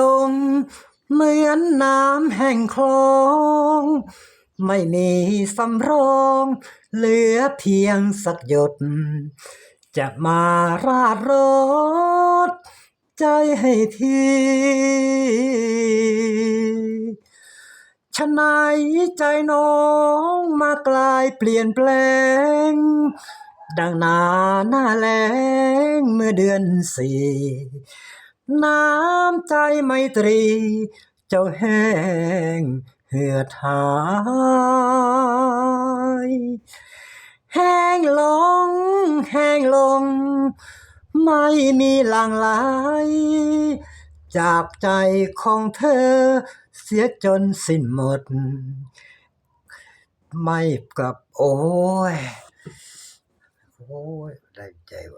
ลง เหมือนน้ำแห่งคลอง ไม่มีสำรอง เหลือเพียงสักหยด จะมาราดรถใจให้พี่ฉะไหนใจน้องมากลายเปลี่ยนแปลง ดังนาหน้าแล้งเมื่อเดือนสี่ น้ำใจไมตรี เจ้าแห้งเหือดหายแห้งลง แห้งลง ไม่มีหลังไหลจากใจของเธอ เสียจนสิ้นหมด ไม่กลับโอ้ย โอ้ย ได้ใจวะ